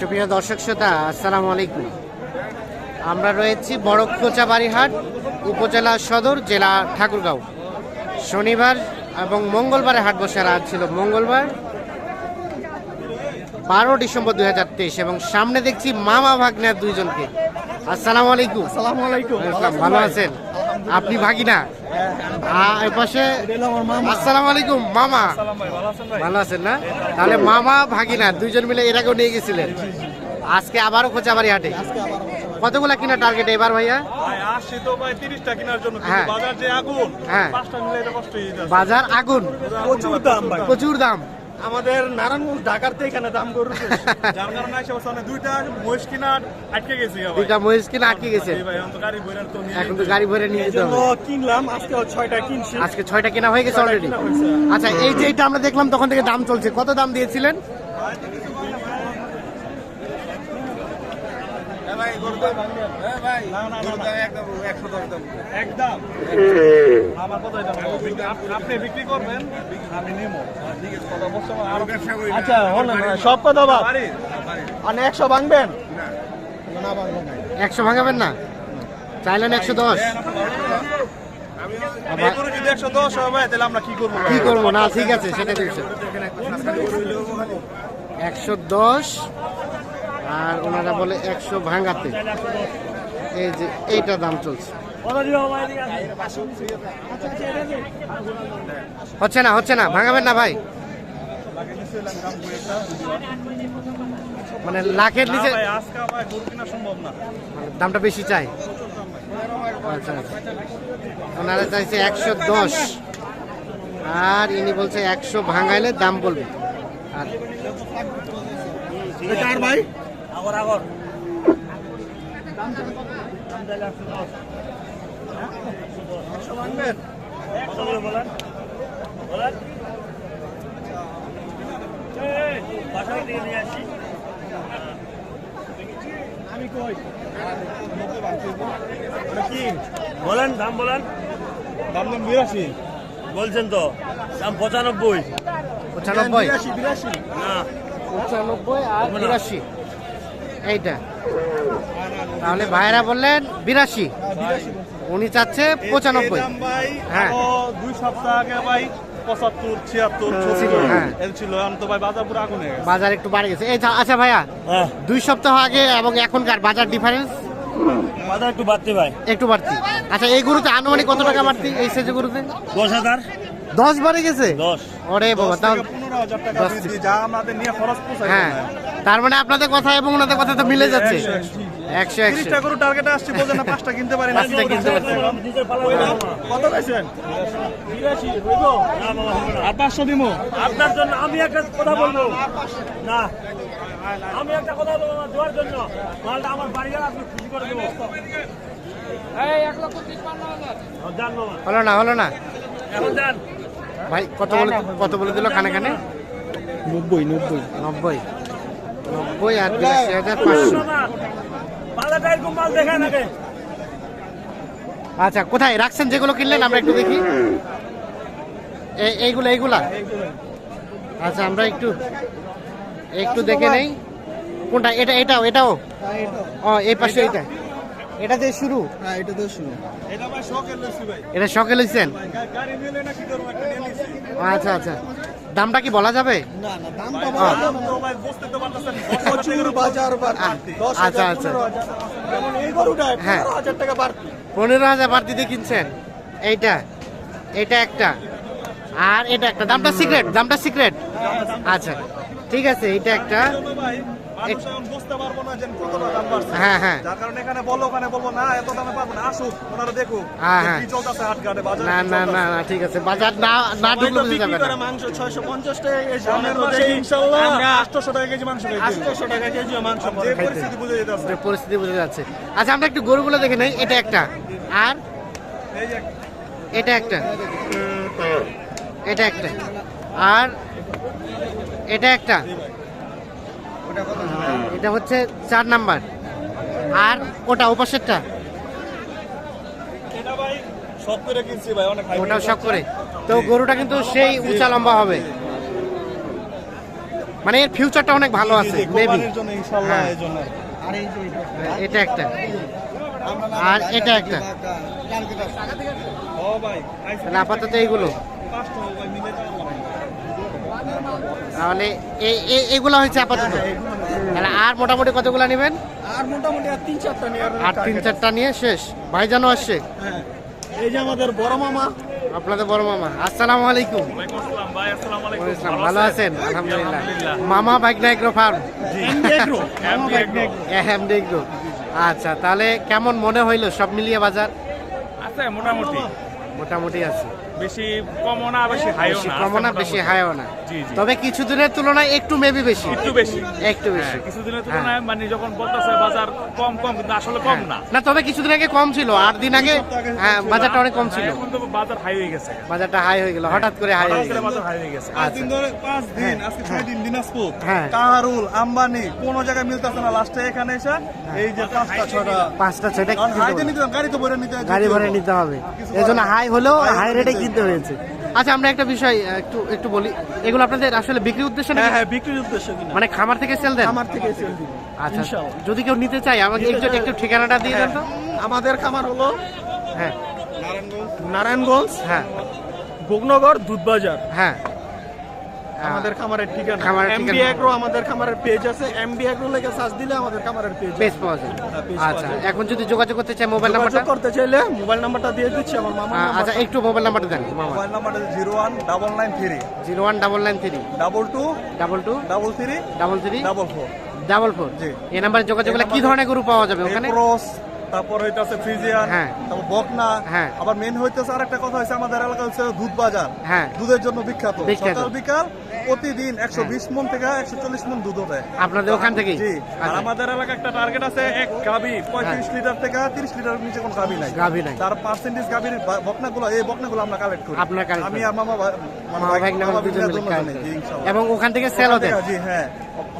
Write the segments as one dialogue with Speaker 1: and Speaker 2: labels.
Speaker 1: সুপ্রিয় দর্শক শ্রোতা আসসালামু আলাইকুম। আমরা রয়েছি বড় কোচাবাড়িহাট উপজেলা সদর জেলা ঠাকুরগাঁও। শনিবার এবং মঙ্গলবারে হাট বসার আজ ছিল মঙ্গলবার বারো ডিসেম্বর দুই হাজার তেইশ এবং সামনে দেখছি মামা ভাগ্নের দুইজনকে। আসসালামু আলাইকুম।
Speaker 2: আসসালামু আলাইকুম।
Speaker 1: ভালো আছেন? আপনি ভাগিনা আ- এ পাশে আসসালামু আলাইকুম মামা। ভালো আছেন না? তাহলে মামা ভাগিনা দুইজন মিলে এর আগেও নিয়ে গেছিলেন। আজকে আবারও খোঁচাবাড়ি হাটে। কতগুলা কিনা টার্গেট এবার ভাইয়া? হ্যাঁ। হ্যাঁ। বাজার আগুন।
Speaker 2: প্রচুর দাম
Speaker 1: প্রচুর দাম।
Speaker 2: আমাদের নারায়ণগঞ্জ ঢাকার থেকে এখানে দাম গরু যার কারণে এসে অনেক দুইটা মহিষ কিনা আটকে গেছে
Speaker 1: দুইটা মহিষ কিনা আটকে গেছে।
Speaker 2: এখন তো গাড়ি
Speaker 1: এখন তো ভরে নিয়ে যেতে হবে।
Speaker 2: কিনলাম আজকে ছয়টা কিনছি।
Speaker 1: আজকে ছয়টা কেনা হয়ে গেছে অলরেডি আচ্ছা এই যে এটা আমরা দেখলাম তখন থেকে দাম চলছে। কত দাম দিয়েছিলেন
Speaker 2: না, না, না, না। একদম আমার কথাই আপনি বিক্রি করবেন আমি নেব। আচ্ছা সব কথা বাদ। মানে একশো ভাঙবেন? না। ভাঙবেন না।
Speaker 1: একশো ভাঙাবেন না? চাইলেন একশো দশ।
Speaker 2: যদি একশো দশ হয় তাহলে আমরা কি করব?
Speaker 1: কি করব? না ঠিক আছে সেটা একশো দশ আর ওনারা বলে একশো ভাঙাতে। এই যে এইটা দাম চলছে। হচ্ছে না হচ্ছে না ভাঙাবেন না ভাই। মানে লাখের নিচে
Speaker 2: ভাই, আজকে ভাই গরু কেনা সম্ভব না।
Speaker 1: দামটা বেশি চাই। আচ্ছা আচ্ছা। ওনারা চাইছে একশো দশ। আর ইনি বলছে একশো ভাঙাইলে দাম বলবে। আর
Speaker 2: কার ভাই আমি কই? কি
Speaker 3: বলেন দাম বলেন।
Speaker 2: দাম দাম বিরাশি।
Speaker 3: বলছেন তো দাম পঁচানব্বই।
Speaker 1: পঁচানব্বই?
Speaker 2: বিরাশি বিরাশি।
Speaker 3: না।
Speaker 1: পঁচানব্বই আর বিরাশি। এইটা। তাহলে ভাইরা বললেন বিরাশি। উনি চাচ্ছে পঁচানব্বই। হ্যাঁ।
Speaker 2: দুই সপ্তাহ আগে ভাই পঁচাত্তর ছিয়াত্তর
Speaker 1: ছিল, হ্যাঁ।
Speaker 2: বাজার
Speaker 1: একটু বাড়ে গেছে। আচ্ছা ভাইয়া
Speaker 3: হ্যাঁ।
Speaker 1: দুই সপ্তাহ আগে এবং এখনকার বাজার ডিফারেন্স
Speaker 3: বাজার একটু বাড়তে ভাই।
Speaker 1: একটু বাড়তি। আচ্ছা এই গরুতে আনুমানিক কত টাকা বাড়তি? এই সেজে গরুতে?
Speaker 3: দশ হাজার।
Speaker 1: দশ বাড়ে গেছে?
Speaker 3: দশ।
Speaker 1: ওরে বাবা তাহলে
Speaker 2: হাজার টাকা বৃদ্ধি, যা আমাদের নিয়ে খরচ পোষায়
Speaker 1: হ্যাঁ। তার মানে আপনাদের কথা এবং ওনাদের কথা তো মিলে যাচ্ছে।
Speaker 2: একশো, গরু টার্গেটে আসছি বোঝেন না পাঁচটা কিনতে পারি না।
Speaker 1: পাঁচটা কিনতে পারছি। না।
Speaker 3: নিজের পালা
Speaker 2: কইলাম,
Speaker 3: না।
Speaker 2: কত পাইছেন? বিরাশি হইব
Speaker 3: না, মামা, হবে না।
Speaker 2: আর পাঁচশো দিমো।
Speaker 3: আপনার জন্য আমি একটা কথা বলব। না আমি একটা কথা বলব দেওয়ার জন্য। মালটা আমার বাড়ি আপনি খুশি করে দেবো। হ্যাঁ,
Speaker 1: হলো না হলো না। ভাই কত বলে কত বলে দিল খানে খানে
Speaker 2: নব্বই নব্বই।
Speaker 1: নব্বই। নব্বই আর বিরাশি হাজার পাঁচশো। আচ্ছা কোথায়? রাখছেন যেগুলো কিনলেন? আমরা একটু দেখি। এই- এইগুলো এইগুলা? আচ্ছা আমরা একটু একটু দেখে নেই। কোনটা? এটা এটাও এটাও? ও এই পাশে এইটা। এটা দিয়ে শুরু?
Speaker 2: হ্যাঁ এটা তো শুনো এটা ভাই শখের লইছি ভাই।
Speaker 1: এটা শখে লইছেন আচ্ছা আচ্ছা। দামটা কি বলা যাবে?
Speaker 2: না না দাম
Speaker 1: হ্যাঁ।
Speaker 2: তো ভাই বুঝতে তো পারতেছেন প্রচুর বাজার বাড়তি। দশ
Speaker 1: আচ্ছা, আচ্ছা।
Speaker 2: পনেরো হাজার। যেমন এই গরুটা
Speaker 1: হ্যাঁ।
Speaker 2: পনেরো হাজার টাকা বাড়তি।
Speaker 1: বাড়তি দিয়ে কিনছেন? এইটা এটা একটা। আর এটা একটা। দামটা সিক্রেট দামটা সিক্রেট আচ্ছা ঠিক আছে এটা একটা।
Speaker 2: মানুষ এখন বুঝতে পারব না যে বাড়ছে।
Speaker 1: হ্যাঁ হ্যাঁ।
Speaker 2: যার কারণে এখানে বলো ওখানে বলব না এত দামে পারব না আসুক ওনারা দেখুক
Speaker 1: হ্যাঁ, হ্যাঁ।
Speaker 2: কি চলতেছে হাট বাজার
Speaker 1: না না না না ঠিক আছে বাজার না না ঢুকলে বুঝে যাবে না।
Speaker 2: মাংস ছয়শো পঞ্চাশ টাকা কেজি সামনের মাসে। টাকা কেজি মাংস টাকা কেজি মাংস যে পরিস্থিতি বুঝে যেতে
Speaker 1: যে পরিস্থিতি বুঝে যাচ্ছে। আচ্ছা আমরা একটু গরুগুলো দেখে নেই এটা একটা। আর এটা একটা। এটা একটা। আর এটা একটা। এটা হচ্ছে চার নাম্বার। আর ওটা ওপাশেরটা? ওটাও শখ করে তো গরুটা কিন্তু সেই উঁচা লম্বা হবে। মানে এর ফিউচারটা অনেক ভালো আছে মেবি হ্যাঁ।
Speaker 2: জন্য।
Speaker 1: এটা একটা। আর এটা একটা।
Speaker 2: ও ভাই আইসা
Speaker 1: তাহলে আপাতত এইগুলো
Speaker 2: পাঁচটা ভাই মিলে যাওয়া
Speaker 1: তাহলে এই- এই- এইগুলো হয়েছে আপাতত। তাহলে আর মোটামুটি কতগুলো নেবেন?
Speaker 2: আর মোটামুটি আর তিন চারটা নিয়ে আর
Speaker 1: আর তিন চারটা নিয়ে শেষ। ভাইজানও আসছে?
Speaker 2: হ্যাঁ। এই যে আমাদের বড় মামা।
Speaker 1: আপনাদের বড় মামা। আসসালামু আলাইকুম।
Speaker 2: ভাই আসসালামু আলাইকুম
Speaker 1: ওয়ালাইকুম আসসালাম। ভালো আছেন? আলহামদুলিল্লাহ। মামা বাইকনা এগ্রো ফার্ম এমডি এগ্রো আচ্ছা তাহলে কেমন মনে হইল সব মিলিয়ে বাজার?
Speaker 4: আছে মোটামুটি।
Speaker 1: মোটামুটি আছে।
Speaker 4: বেশি কমও না বেশি হাইও না
Speaker 1: কমও না বেশি হাইও না।
Speaker 4: জি, জি।
Speaker 1: তবে কিছুদিনের তুলনায় একটু মেবি বেশি।
Speaker 4: একটু বেশি।
Speaker 1: একটু বেশি।
Speaker 4: হ্যাঁ, কিছুদিনের তুলনায় মানে যখন বলতেছে বাজার কম কম কিন্তু আসলে কম না।
Speaker 1: না তবে কিছুদিন আগে কম ছিল। আট দিন আগে হ্যাঁ বাজারটা অনেক কম ছিল।
Speaker 4: এখন তো বাজার হাই হয়ে গেছে।
Speaker 1: বাজারটা হাই হয়ে গেল হঠাৎ করে হাই হয়ে গেল।
Speaker 4: বাজার হাই হয়ে গেছে।
Speaker 2: পাঁচ দিন ধরে পাঁচ দিন আজকে ছয় দিন দিনাজপুর।
Speaker 1: হ্যাঁ।
Speaker 2: কাহারুল আম্বানি কোন জায়গায় মিলতেছে না। লাস্টে এখানে এসে এই যে পাঁচটা ছটা
Speaker 1: পাঁচটা হবে,
Speaker 2: গাড়ি তো ভরে নিতে হয়,
Speaker 1: গাড়ি
Speaker 2: হবে।
Speaker 1: নিতে হবে।
Speaker 2: কিছু
Speaker 1: এই জন্য
Speaker 2: করার
Speaker 1: হাই হলেও
Speaker 2: হাই
Speaker 1: রেটে কিনতে হয়েছে। আচ্ছা আমরা একটা বিষয় একটু একটু বলি। এগুলো আপনাদের আসলে বিক্রির উদ্দেশ্যে
Speaker 2: হ্যাঁ হ্যাঁ বিক্রির উদ্দেশ্যে কিনা?
Speaker 1: মানে খামার থেকে সেল দেন?
Speaker 2: খামার থেকে সেল দিন
Speaker 1: আচ্ছা যদি কেউ নিতে চায় আমাকে একটু একটু ঠিকানাটা দিয়ে দেন তো।
Speaker 2: আমাদের খামার হলো
Speaker 1: হ্যাঁ।
Speaker 2: নারায়ণগঞ্জ।
Speaker 1: হ্যাঁ।
Speaker 2: ভোগনগর দুধবাজার।
Speaker 1: হ্যাঁ।
Speaker 2: আমাদের খামারের ঠিকানা।
Speaker 1: খামারের
Speaker 2: এমবি এগ্রো আমাদের খামারের পেজ আছে। এমবি এগ্রো লেগে সার্চ দিলে আমাদের খামারের পেজ
Speaker 1: পেজ পাওয়া যায়।
Speaker 2: হ্যাঁ,
Speaker 1: আচ্ছা এখন যদি যোগাযোগ করতে চাই মোবাইল নাম্বারটা?
Speaker 2: করতে চাইলে মোবাইল নাম্বারটা দিয়ে দিচ্ছি আমার
Speaker 1: আহ, আচ্ছা একটু মোবাইল নাম্বারটা দেন মামা।
Speaker 2: মোবাইল নাম্বারটা zero one double nine three
Speaker 1: zero one double nine three
Speaker 2: double two
Speaker 1: double two
Speaker 2: double three
Speaker 1: double three
Speaker 2: double four
Speaker 1: double four
Speaker 2: জি।
Speaker 1: এই নাম্বারে যোগাযোগ করলে কি ধরনের গরু পাওয়া যাবে ওখানে?
Speaker 2: ক্রস তারপর হইতাছে ফ্রিজিয়ান
Speaker 1: হ্যাঁ।
Speaker 2: তারপর বকনা
Speaker 1: হ্যাঁ।
Speaker 2: আবার মেন হইতেছে আরেকটা কথা হচ্ছে আমাদের এলাকা হচ্ছে দুধ বাজার
Speaker 1: হ্যাঁ।
Speaker 2: দুধের জন্য বিখ্যাত। সকাল বিকাল প্রতিদিন একশো বিশ মন থেকে একশো চল্লিশ মন দুধ ওঠে
Speaker 1: আপনাদের ওখান
Speaker 2: জি আর
Speaker 1: আচ্ছা।
Speaker 2: আমাদের এলাকা একটা টার্গেট আছে এক গাবি পঁয়ত্রিশ লিটার থেকে তিরিশ লিটার নিচে কোনো গাবি নাই
Speaker 1: গাভী নাই।
Speaker 2: তার পার্সেন্টেজ গাবির বকনাগুলো এই বকনাগুলো আমরা কালেক্ট করি
Speaker 1: আপনারা
Speaker 2: আমি। আর মামা মানে।
Speaker 1: এবং ওখান থেকে দেন
Speaker 2: জি হ্যাঁ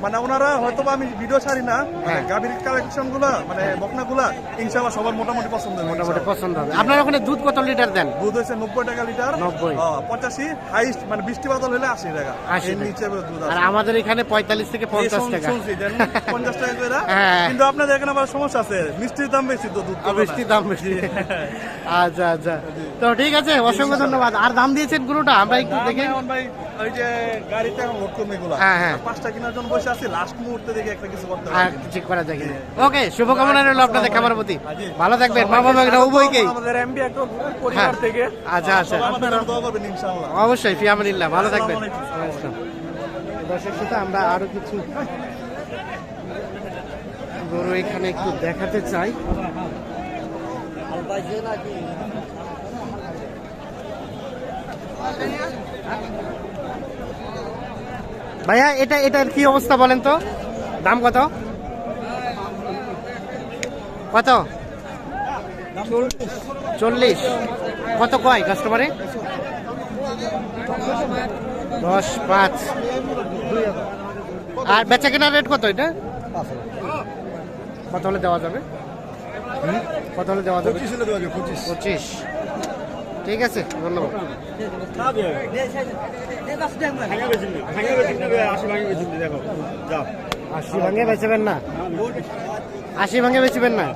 Speaker 2: মানে ওনারা হয়তো আমি ভিডিও ছাড়ি না মানে
Speaker 1: হ্যাঁ।
Speaker 2: গাভীর কালেকশনগুলা মানে বকনা গুলা ইনশাল্লাহ সবার মোটামুটি পছন্দ হবে
Speaker 1: মোটামুটি পছন্দ হবে। আপনার ওখানে দুধ কত লিটার দেন?
Speaker 2: দুধ হচ্ছে নব্বই টাকা লিটার
Speaker 1: 90
Speaker 2: হ্যাঁ, পঁচাশি হাইস্ট মানে বৃষ্টি বাদল হলে আশি টাকা।
Speaker 1: 80
Speaker 2: এর
Speaker 1: টাকা।
Speaker 2: নিচে দুধ
Speaker 1: আর আমাদের এখানে পঁয়তাল্লিশ থেকে পঞ্চাশ টাকা।
Speaker 2: পঞ্চাশ টাকা করে।
Speaker 1: হ্যাঁ।
Speaker 2: কিন্তু আপনাদের এখানে আবার সমস্যা আছে মিষ্টির দাম বেশি তো দুধ
Speaker 1: মিষ্টির দাম বেশি। আচ্ছা আচ্ছা। তো ঠিক আছে অসংখ্য ধন্যবাদ। আর দাম দিয়েছেন কোনোটা আমরা একটু দেখে
Speaker 2: ভাই ওই যে গাড়িতে এখন লোড
Speaker 1: হ্যাঁ, হ্যাঁ।
Speaker 2: পাঁচটা কেনার জন্য বসে আছি লাস্ট মুহূর্তে দেখে একটা কিছু করতে
Speaker 1: আর করা যায় কিনা। ওকে শুভকামনা রইল আপনাদের খাবার প্রতি ভালো থাকবেন। মামা বাগনা উভয়কেই।
Speaker 2: আমাদের এমবি একটা
Speaker 1: হ্যাঁ।
Speaker 2: পরিবার থেকে।
Speaker 1: আচ্ছা আচ্ছা।
Speaker 2: আপনারা দোয়া করবেন ইনশাআল্লাহ।
Speaker 1: অবশ্যই ফিয়ামিল্লাহ ভালো থাকবেন। দর্শক শ্রোতা আমরা আরও কিছু গরু এখানে একটু দেখাতে চাই। ভাইয়া এটা এটার কি অবস্থা বলেন তো? দাম কত? কত? চল্লিশ। কত কয় কাস্টমারে দশ পাঁচ। আর বেচা কেনার রেট কত এটা? কত হলে দেওয়া যাবে? কত হলে দেওয়া যাবে? পঁচিশ। ঠিক আছে ধন্যবাদ। আশি ভাঙে বেচবেন না। আশি ভাঙে বেচবেন না।